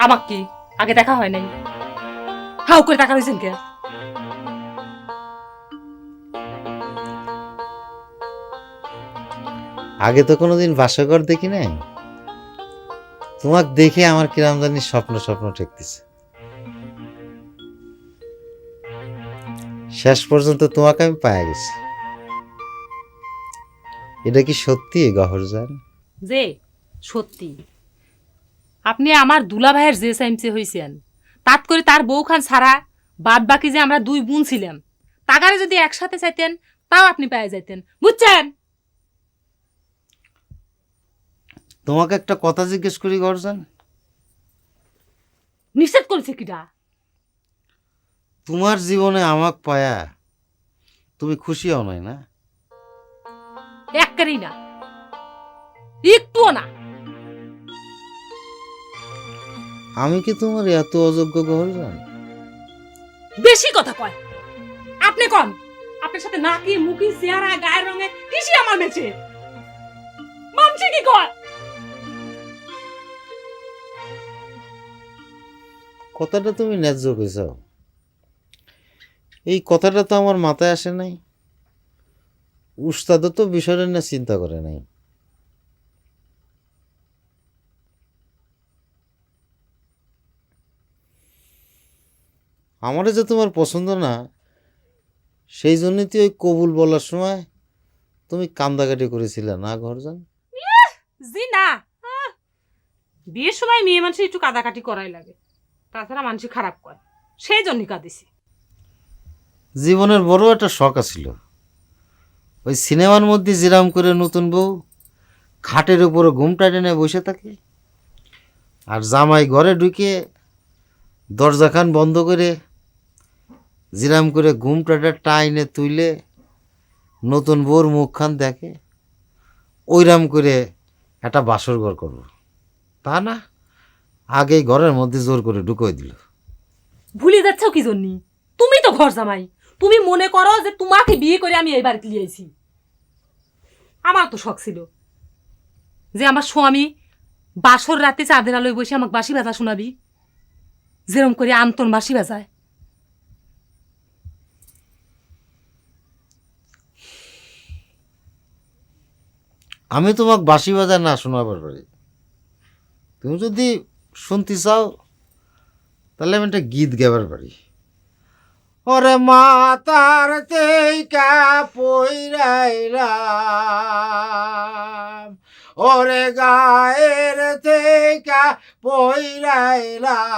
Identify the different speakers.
Speaker 1: আমাক কি আগে দেখা হয় নাই? হাউ করে টাকা রয়েছেন কে?
Speaker 2: আগে তো কোনোদিন বাসঘর দেখি নাই? তোমাক দেখে আমার কিরাম জানি স্বপ্ন স্বপ্ন ঠেকতেছে। শেষ পর্যন্ত তোমাকে আমি পায়ে গেছি। এটা কি সত্যি গহরজান
Speaker 1: যে সত্যি। আপনি আমার দুলা ভাইয়ের যে সাইমসে হয়েছেন তাত করে তার বউখান ছাড়া বাদ বাকি যে আমরা দুই বোন ছিলাম তাগারে যদি একসাথে চাইতেন তাও আপনি পেয়ে যাইতেন। বুঝছেন?
Speaker 2: তোমাকে একটা কথা জিজ্ঞেস করি গহরজান
Speaker 1: নিষেধ করেছে কিটা
Speaker 2: তোমার জীবনে আমাক পায়া তুমি খুশি হও নাই না?
Speaker 1: এককারই না। একটুও না।
Speaker 2: আমি কি তোমার এত অযোগ্য গহরজান
Speaker 1: বেশি কথা কয়। আপনি কন। আপনার সাথে নাকি মুখি চেহারা গায়ের রঙে কিসি আমার মেচে মানছি কি কয়?
Speaker 2: কথাটা তুমি ন্যায্য কইছ। এই কথাটা তো আমার মাথায় আসে নাই। উস্তাদও তো বিষয়টা নিয়ে চিন্তা করে নাই। আমারে যে তোমার পছন্দ না সেই জন্যই তুই ওই কবুল বলার সময় তুমি কান্দাকাটি করেছিলে না ঘরজান
Speaker 1: জি না। বিয়ের সময় মেয়ে মানুষ একটু কাদাকাটি করাই লাগে তাছাড়া মানুষ খারাপ করে সেই জন্যই কাঁদিছি।
Speaker 2: জীবনের বড় একটা শখ আছিল। ওই সিনেমার মধ্যে যেরাম করে নতুন বউ খাটের উপরে ঘুমটা টেনে বসে থাকে আর জামাই ঘরে ঢুকে দরজাখান বন্ধ করে জিরাম করে ঘুমটাটা টাইনে তুইলে নতুন বউর মুখখান দেখে ওইরাম করে একটা বাসর ঘর করব। তা না, আগেই ঘরের মধ্যে জোর করে ঢুকোয় দিল।
Speaker 1: ভুলে যাচ্ছ কি জন্যি? তুমি তো ঘর জামাই। তুমি মনে করো যে তোমাকে বিয়ে করে আমি এই বাড়িতে লিয়েছি আমার তো শখ ছিল যে আমার স্বামী বাসর রাতে চাঁদের আলোয় বসে আমাকে বাসি বাজা শোনাবি। যেরম করে আন্তন বাসি বাজায়।
Speaker 2: আমি তোমাকে বাঁশি বাজার না শোনাবার পারি। তুমি যদি শুনতে চাও, তাহলে আমি একটা গীত গাবার পারি। ওরে মাতার তেইকা পইরাইলাম, ওরে গায়ের তেইকা পইরাইলাম।